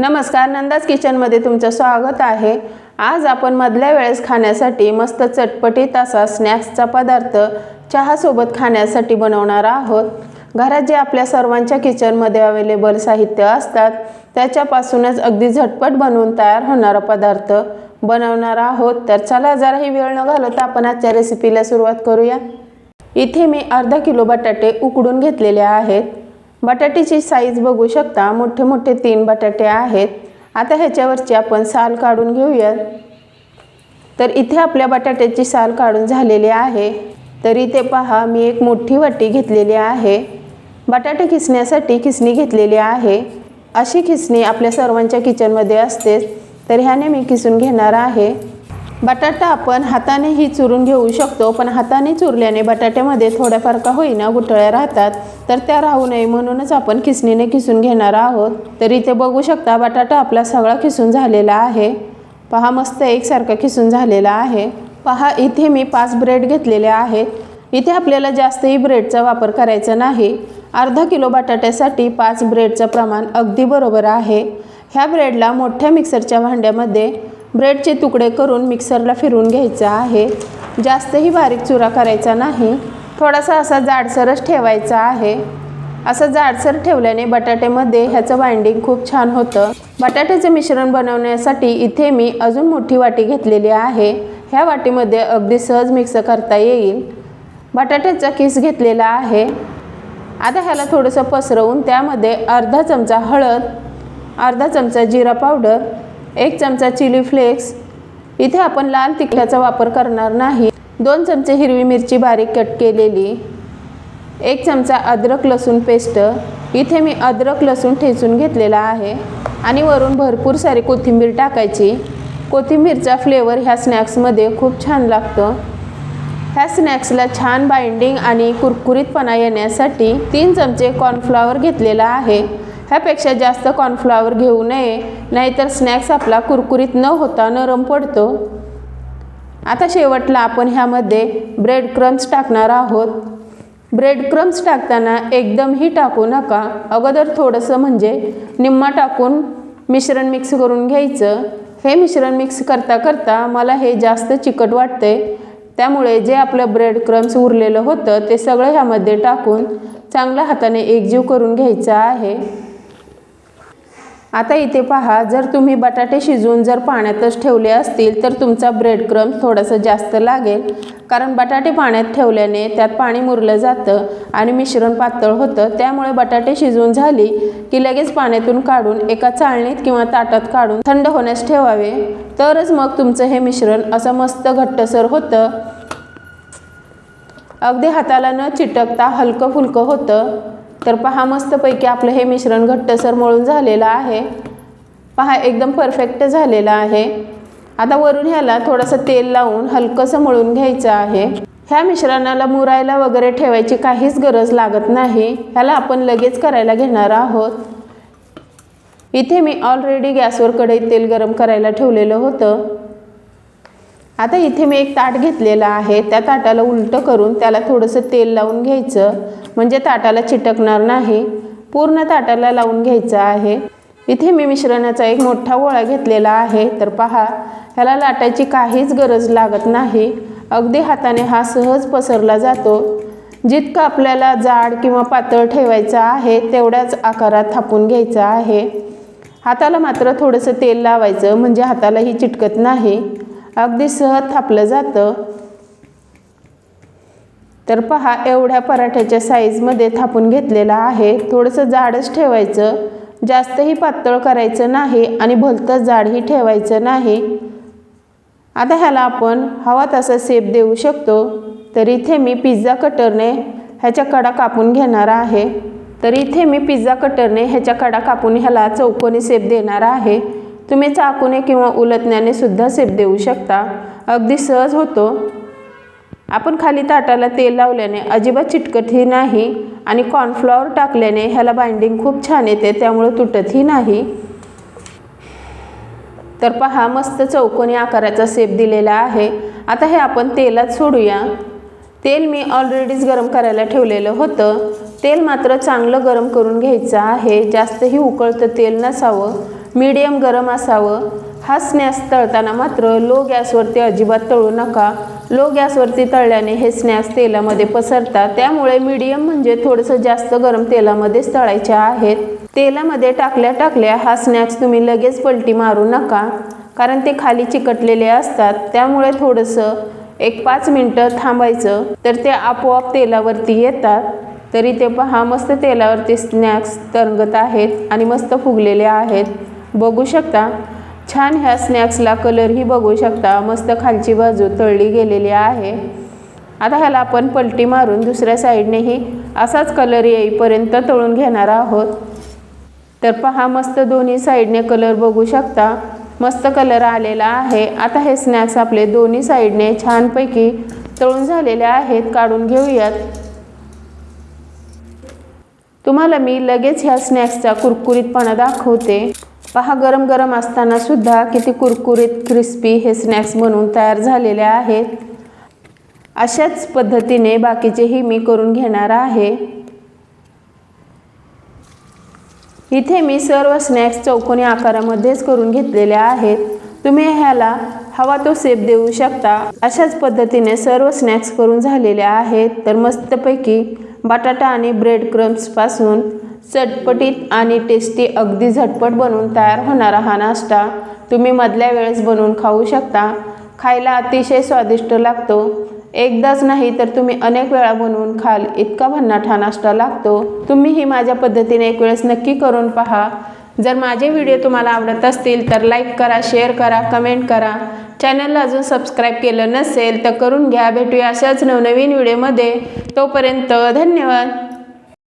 नमस्कार नंदाज किचनमध्ये तुमचं स्वागत आहे. आज आपण मधल्या वेळेस खाण्यासाठी मस्त चटपटीत असा स्नॅक्सचा पदार्थ चहासोबत खाण्यासाठी बनवणार आहोत. घरात जे आपल्या सर्वांच्या किचनमध्ये अवेलेबल साहित्य असतात त्याच्यापासूनच अगदी झटपट बनवून तयार होणारा पदार्थ बनवणार आहोत. तर चला जराही वेळ न घालवता आपण आजच्या रेसिपीला सुरुवात करूया. इथे मी अर्धा किलो बटाटे उकडून घेतलेले आहेत. बटाट्याची साईज बघू शकता. मोठे मोठे तीन बटाटे आहेत. आता ह्याच्यावरची आपण साल काढून घेऊयात तर इथे आपल्या बटाट्याची साल काढून झालेली आहे. तर इथे पहा मी एक मोठी वाटी घेतलेली आहे. बटाटे खिसण्यासाठी खिसणी घेतलेली आहे. अशी खिसणी आपल्या सर्वांच्या किचनमध्ये असतेच तर ह्याने मी खिसून घेणार आहे. बटाटा आपण हातानेही चुरून घेऊ शकतो पण हाताने चुरल्याने बटाट्यामध्ये थोड्याफार का होईना गुठळ्या राहतात. तर त्या राहू नये म्हणूनच आपण खिसणीने खिसून घेणार आहोत. तर इथे बघू शकता बटाटा आपला सगळा खिसून झालेला आहे. पहा मस्त एकसारखा खिसून झालेला आहे. पहा इथे मी पाच ब्रेड घेतलेले आहेत. इथे आपल्याला जास्तही ब्रेडचा वापर करायचा नाही. अर्धा किलो बटाट्यासाठी पाच ब्रेडचं प्रमाण अगदी बरोबर आहे. ह्या ब्रेडला मोठ्या मिक्सरच्या भांड्यामध्ये ब्रेडचे तुकडे करून मिक्सरला फिरवून घ्यायचा आहे. जास्तही बारीक चुरा करायचा नाही. थोडासा असा जाडसरच ठेवायचा आहे. असं जाडसर ठेवल्याने बटाट्यामध्ये ह्याचं बाइंडिंग खूप छान होतं. बटाट्याचं मिश्रण बनवण्यासाठी इथे मी अजून मोठी वाटी घेतलेली आहे. ह्या वाटीमध्ये अगदी सहज मिक्स करता येईल. बटाट्याचा किस घेतलेला आहे. आता ह्याला थोडंसं पसरवून त्यामध्ये अर्धा चमचा हळद अर्धा चमचा जिरा पावडर एक चमचा चिली फ्लेक्स. इथे आपण लाल तिखटाचा वापर करणार नाही. दोन चमचे हिरवी मिरची बारीक कट केलेली. एक चमचा अद्रक लसूण पेस्ट. इथे मी अद्रक लसूण ठेचून घेतलेला आहे. आणि वरून भरपूर सारी कोथिंबीर टाकायची. कोथिंबीरचा फ्लेवर ह्या स्नॅक्समध्ये खूप छान लागतो. ह्या स्नॅक्सला छान बाइंडिंग आणि कुरकुरीतपणा येण्यासाठी तीन चमचे कॉर्नफ्लॉवर घेतलेला आहे. ह्यापेक्षा जास्त कॉर्नफ्लॉवर घेऊ नये नाहीतर स्नॅक्स आपला कुरकुरीत न होता नरम पडतो. आता शेवटला आपण ह्यामध्ये ब्रेड क्रम्स टाकणार आहोत. ब्रेड क्रम्स टाकताना एकदमही टाकू नका. अगोदर थोडंसं म्हणजे निम्मा टाकून मिश्रण मिक्स करून घ्यायचं. हे मिश्रण मिक्स करता करता मला हे जास्त चिकट वाटते त्यामुळे जे आपलं ब्रेड क्रम्स उरलेलं होतं ते सगळं ह्यामध्ये टाकून चांगल्या हाताने एकजीव करून घ्यायचं आहे. आता इथे पहा जर तुम्ही बटाटे शिजवून जर पाण्यातच ठेवले असतील तर तुमचा ब्रेड क्रम्स थोडंसं जास्त लागेल. कारण बटाटे पाण्यात ठेवल्याने त्यात पाणी मुरलं जातं आणि मिश्रण पातळ होतं. त्यामुळे बटाटे शिजवून झाली की लगेच पाण्यातून काढून एका चाळणीत किंवा ताटात काढून थंड होण्यास ठेवावे. तरच मग तुमचं हे मिश्रण असं मस्त घट्टसर होतं. अगदी हाताला न चिटकता हलकं फुलकं होतं. तर पहा मस्तपैकी आपलं हे मिश्रण घट्टसर मळून झालेलं आहे. पहा एकदम परफेक्ट झालेलं आहे. आता वरून ह्याला थोडंसं तेल लावून हलकंसं मळून घ्यायचं आहे. ह्या मिश्रणाला मुरायला वगैरे ठेवायची काहीच गरज लागत नाही. ह्याला आपण लगेच करायला घेणार आहोत. इथे मी ऑलरेडी गॅसवर कढईत तेल गरम करायला ठेवलेलं होतं. आता इथे मी एक ताट घेतलेलं आहे. त्या ताटाला उलटं करून त्याला थोडंसं तेल लावून घ्यायचं. म्हणजे ताटाला चिटकणार नाही. पूर्ण ताटाला लावून घ्यायचं आहे. इथे मी मिश्रणाचा एक मोठा गोळा घेतलेला आहे. तर पहा ह्याला लाटायची काहीच गरज लागत नाही. अगदी हाताने हा सहज पसरला जातो. जितकं आपल्याला जाड किंवा पातळ ठेवायचं आहे तेवढ्याच आकारात थापून घ्यायचं आहे. हाताला मात्र थोडंसं तेल लावायचं. म्हणजे हातालाही चिटकत नाही. अगदी सहज थापलं जातं. तर पहा एवढ्या पराठ्याच्या साईजमध्ये थापून घेतलेला आहे. थोडंसं जाडच ठेवायचं. जास्तही पातळ करायचं नाही आणि भलतं जाडही ठेवायचं नाही. आता ह्याला आपण हवा तसा सेप देऊ शकतो. तर इथे मी पिझ्झा कटरने ह्याच्या कडा कापून घेणार आहे. तर इथे मी पिझ्झा कटरने ह्याच्या कडा कापून ह्याला चौकोनी सेप देणार आहे. तुम्ही चाकूने किंवा उलटण्याने सुद्धा सेप देऊ शकता. अगदी सहज होतो. आपण खाली ताटाला तेल लावल्याने अजिबात चिटकतही नाही आणि कॉर्नफ्लॉवर टाकल्याने ह्याला बाइंडिंग खूप छान येते त्यामुळं तुटतही नाही. तर पहा मस्त चौकोनी आकाराचा सेप दिलेला आहे. आता हे आपण तेलात सोडूया. तेल मी ऑलरेडीच गरम करायला ठेवलेलं होतं. तेल मात्र चांगलं गरम करून घ्यायचं आहे. जास्तही उकळतं तेल नसावं. मीडियम गरम असावं. हा स्नॅक्स तळताना मात्र लो गॅसवरती अजिबात तळू नका. लो गॅसवरती तळल्याने हे स्नॅक्स तेलामध्ये पसरतात. त्यामुळे मीडियम म्हणजे थोडंसं जास्त गरम तेलामध्येच तळायचे आहेत. तेलामध्ये टाकल्या टाकल्या हा स्नॅक्स तुम्ही लगेच पलटी मारू नका. कारण ते खाली चिकटलेले असतात. त्यामुळे थोडंसं एक पाच मिनटं थांबायचं. तर ते आपोआप तेलावरती येतात. तरी ते पहा मस्त तेलावरती स्नॅक्स तरंगत आहेत आणि मस्त फुगलेले आहेत. बघू शकता. छान ह्या स्नॅक्सला कलरही बघू शकता. मस्त खालची बाजू तळली गेलेली आहे. आता ह्याला आपण पलटी मारून दुसऱ्या साईडनेही असाच कलर येईपर्यंत तळून घेणार आहोत. तर पहा मस्त दोन्ही साईडने कलर बघू शकता. मस्त कलर आलेला आहे. आता हे स्नॅक्स आपले दोन्ही साईडने छानपैकी तळून झालेले आहेत. काढून घेऊयात. तुम्हाला मी लगेच ह्या स्नॅक्सचा कुरकुरीतपणा दाखवते. पहा गरम गरम असताना सुद्धा किती कुरकुरीत क्रिस्पी हे स्नॅक्स बनवून तयार झालेले आहेत. अशाच पद्धतीने बाकीचेही मी करून घेणार आहे. इथे मी सर्व स्नॅक्स चौकोनी आकारामध्येच करून घेतलेले आहेत. तुम्ही ह्याला हवा तो सेप देऊ शकता. अशाच पद्धतीने सर्व स्नॅक्स करून झालेले आहेत. तर मस्तपैकी बटाटा आणि ब्रेड क्रम्सपासून चटपटीत आणि टेस्टी अगदी झटपट बनवून तयार होणारा हा नाश्ता तुम्ही मधल्या वेळेस बनवून खाऊ शकता. खायला अतिशय स्वादिष्ट लागतो. एकदाच नाही तर तुम्ही अनेक वेळा बनवून खाल इतका भन्नाट हा नाश्ता लागतो. तुम्हीही माझ्या पद्धतीने एक वेळेस नक्की करून पहा. जर माझे व्हिडिओ तुम्हाला आवडत असतील तर लाईक करा शेअर करा कमेंट करा. चॅनलला अजून सबस्क्राईब केलं नसेल तर करून घ्या. भेटूया अशाच नवनवीन व्हिडिओमध्ये. तोपर्यंत धन्यवाद.